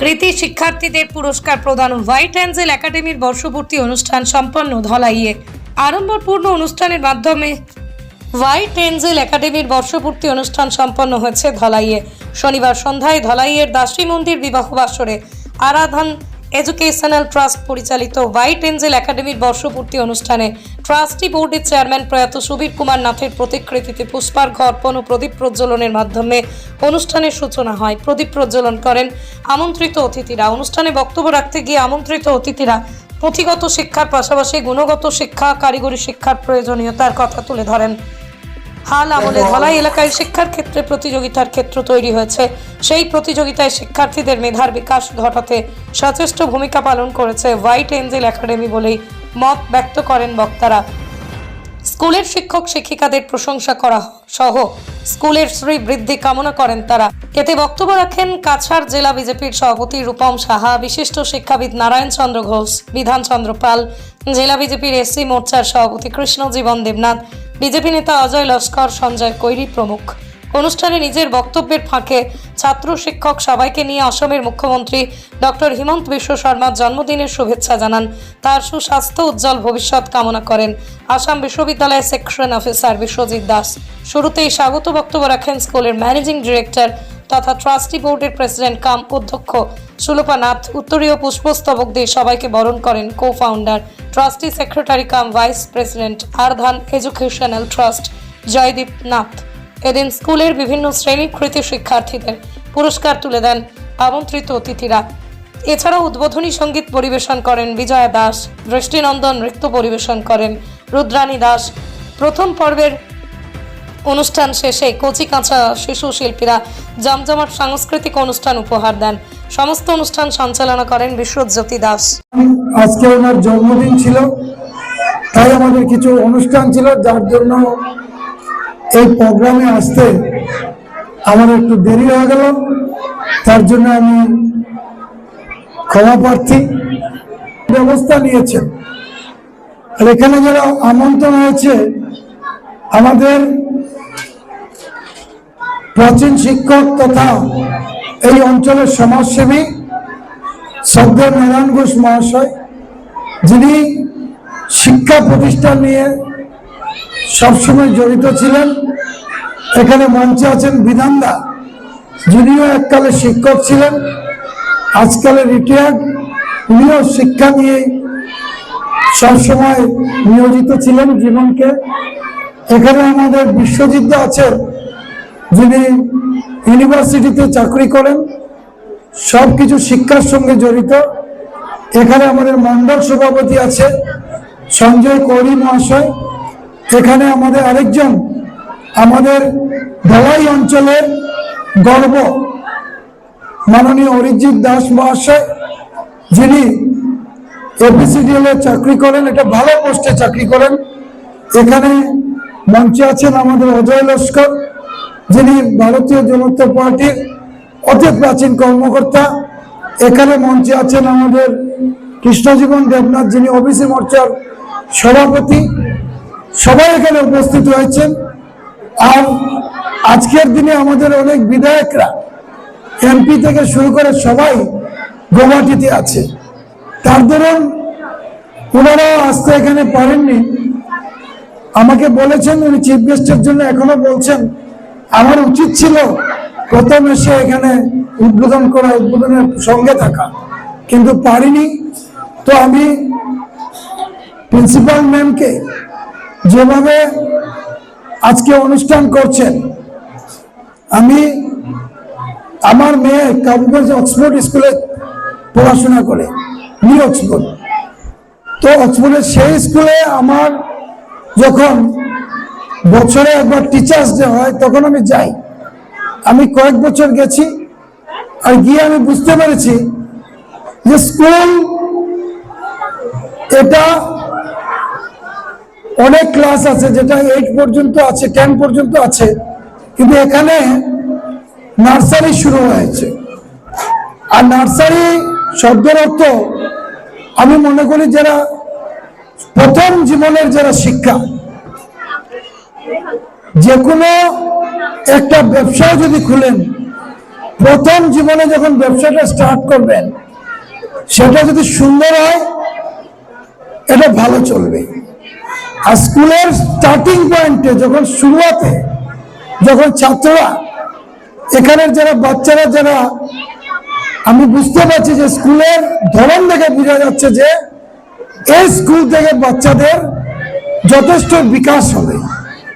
কৃতি শিক্ষার্থীদের পুরস্কার প্রদান হোয়াইট অ্যাঞ্জেল একাডেমির বর্ষপূর্তি অনুষ্ঠান সম্পন্ন ধলাইয়ে। আড়ম্বরপূর্ণ অনুষ্ঠানের মাধ্যমে হোয়াইট এঞ্জেল একাডেমির বর্ষপূর্তি অনুষ্ঠান সম্পন্ন হয়েছে ধলাইয়ে। শনিবার সন্ধ্যায় ধলাইয়ের দাসী মন্দির বিবাহ বাসরে আরাধন এডুকেশনাল ট্রাস্ট পরিচালিত হোয়াইট এঞ্জেল একাডেমির বর্ষপূর্তি অনুষ্ঠানে ট্রাস্টি বোর্ডের চেয়ারম্যান প্রয়াত সুবীর কুমার নাথের প্রতিকৃতিতে পুষ্পার্ঘ অর্পণ ও প্রদীপ প্রজ্বলনের মাধ্যমে অনুষ্ঠানের সূচনা হয়। প্রদীপ প্রজ্বলন করেন আমন্ত্রিত অতিথিরা। অনুষ্ঠানে বক্তব্য রাখতে গিয়ে আমন্ত্রিত অতিথিরা পুঁথিগত শিক্ষার পাশাপাশি গুণগত শিক্ষা, কারিগরি শিক্ষার প্রয়োজনীয়তার কথা তুলে ধরেন। হাল আমলে ধলাই এলাকায় শিক্ষার ক্ষেত্রে প্রতিযোগিতার ক্ষেত্র তৈরি হয়েছে। সেই প্রতিযোগিতায় শিক্ষার্থীদের মেধার বিকাশ ঘটাতে সচেষ্ট ভূমিকা পালন করেছে হোয়াইট এঞ্জেল একাডেমি বলেই মত ব্যক্ত করেন বক্তারা। স্কুলের শিক্ষক শিক্ষিকাদের প্রশংসা করা সহ স্কুলের শ্রী বৃদ্ধি কামনা করেন তারা। এতে বক্তব্য রাখেন কাছাড় জেলা বিজেপির সভাপতি রূপম সাহা, বিশিষ্ট শিক্ষাবিদ নারায়ণ চন্দ্র ঘোষ বিধান চন্দ্র পাল, জেলা বিজেপির এসসি মোর্চার সভাপতি কৃষ্ণ জীবন দেবনাথ বিজেপি নেতা অজয় লস্কর, সঞ্জয় কৈরি প্রমুখ। অনুষ্ঠানে নিজের বক্তব্যের ফাঁকে ছাত্র শিক্ষক সবাইকে নিয়ে অসমের মুখ্যমন্ত্রী ডক্টর হিমন্ত বিশ্ব শর্মার জন্মদিনের শুভেচ্ছা জানান। তার সুস্বাস্থ্য, উজ্জ্বল ভবিষ্যৎ কামনা করেন আসাম বিশ্ববিদ্যালয়ের সেকশন অফিসার বিশ্বজিৎ দাস। শুরুতেই স্বাগত বক্তব্য রাখেন স্কুলের ম্যানেজিং ডিরেক্টর তথা ট্রাস্টি বোর্ডের প্রেসিডেন্ট কাম অধ্যক্ষ সুলোপা নাথ উত্তরীয় পুষ্পস্তবক দিয়ে সবাইকে বরণ করেন co founder trustee secretary cum vice president Aradhan educational trust Joydeep Nath. এদিন স্কুলের বিভিন্ন শ্রেণির কৃতি শিক্ষার্থীদের পুরস্কার তুলে দেন আমন্ত্রিত অতিথিরা। এছাড়াও উদ্বোধনী সংগীত পরিবেশন করেন বিজয়া দাস, দৃষ্টিনন্দন নৃত্য পরিবেশন করেন রুদ্রানী দাস। প্রথম পর্বের অনুষ্ঠান শেষে কচি কাঁচা শিশু শিল্পীরা জমজমাট সাংস্কৃতিক অনুষ্ঠান উপহার দেন। সমস্ত অনুষ্ঠান সঞ্চালনা করেন বিশ্বজ্যোতি দাস। আজকে ওনার জন্মদিন ছিল, তাই আমাদের কিছু অনুষ্ঠান ছিল, যার জন্য এই প্রোগ্রামে আসতে আমার একটু দেরি হয়ে গেল। তার জন্য আমি ক্ষমা প্রার্থী ব্যবস্থা নিয়েছেন। আর এখানে যারা আমন্ত্রণ হয়েছে, আমাদের প্রাচীন শিক্ষক তথা এই অঞ্চলের সমাজসেবী শ্রদ্ধা নারায়ণ ঘোষ মহাশয়, যিনি শিক্ষা প্রতিষ্ঠান নিয়ে সবসময় জড়িত ছিলেন, এখানে মঞ্চে আছেন বিধানদা। যিনিও এককালে শিক্ষক ছিলেন আজকালে রিটায়ার্ড। উনিও শিক্ষা নিয়ে সবসময় নিয়োজিত ছিলেন জীবনকে। এখানে আমাদের বিশ্বজিৎ আছেন যিনি ইউনিভার্সিটিতে চাকরি করেন সব কিছু শিক্ষার সঙ্গে জড়িত। এখানে আমাদের মন্ডল সভাপতি আছে সঞ্জয় কৌরি মহাশয়। এখানে আমাদের আরেকজন, আমাদের ধলাই অঞ্চলের গর্ব, মাননীয় অরিজিৎ দাস মহাশয়। যিনি এপিসিডিএল চাকরি করেন এটা ভালো পোস্টে চাকরি করেন। এখানে মঞ্চে আছেন আমাদের অজয় লস্কর। যিনি ভারতীয় জনতা পার্টির অতি প্রাচীন কর্মকর্তা, এখানে মঞ্চে আছেন আমাদের কৃষ্ণজীবন দেবনাথ যিনি ওবিসি মোর্চার সভাপতি। সবাই এখানে উপস্থিত হয়েছেন আর আজকের দিনে আমাদের অনেক বিধায়করা, এমপি থেকে শুরু করে সবাই গৌহাটিতে আছে। তার দরুন ওনারাও আসতে এখানে পারেননি। আমাকে বলেছেন, উনি চিফ গেস্টের জন্য এখনও বলছেন। আমার উচিত ছিল প্রথম এসে এখানে উদ্বোধন করা, উদ্বোধনের সঙ্গে থাকা। কিন্তু পারিনি। তো আমি প্রিন্সিপাল ম্যামকে যেভাবে আজকে অনুষ্ঠান করছেন, আমি আমার মেয়ে কাবুগঞ্জ অক্সফোর্ড স্কুলে পড়াশোনা করে, নিউ অক্সফোর্ড। তো অক্সফোর্ডের সেই স্কুলে আমার যখন বছরে একবার টিচার্স ডে হয়, তখন আমি যাই। আমি কয়েক বছর গেছি, আর গিয়ে আমি বুঝতে পেরেছি যে স্কুল এটা অনেক ক্লাস আছে, যেটা এইট পর্যন্ত আছে টেন পর্যন্ত আছে, কিন্তু এখানে নার্সারি শুরু হয়েছে। আর নার্সারি শব্দের অর্থ আমি মনে করি যারা প্রথম জীবনের যারা শিক্ষা যে কোনো একটা ব্যবসাও যদি খুলেন, প্রথম জীবনে যখন ব্যবসাটা স্টার্ট করবেন, সেটা যদি সুন্দর হয়, এটা ভালো চলবে। আর স্কুলের স্টার্টিং পয়েন্টে যখন শুরুয়াতে যখন ছাত্ররা, এখানের যারা বাচ্চারা, যারা আমি বুঝতে পারছি যে স্কুলের ধরন দেখে বোঝা যাচ্ছে যে এই স্কুল থেকে বাচ্চাদের যথেষ্ট বিকাশ হবে।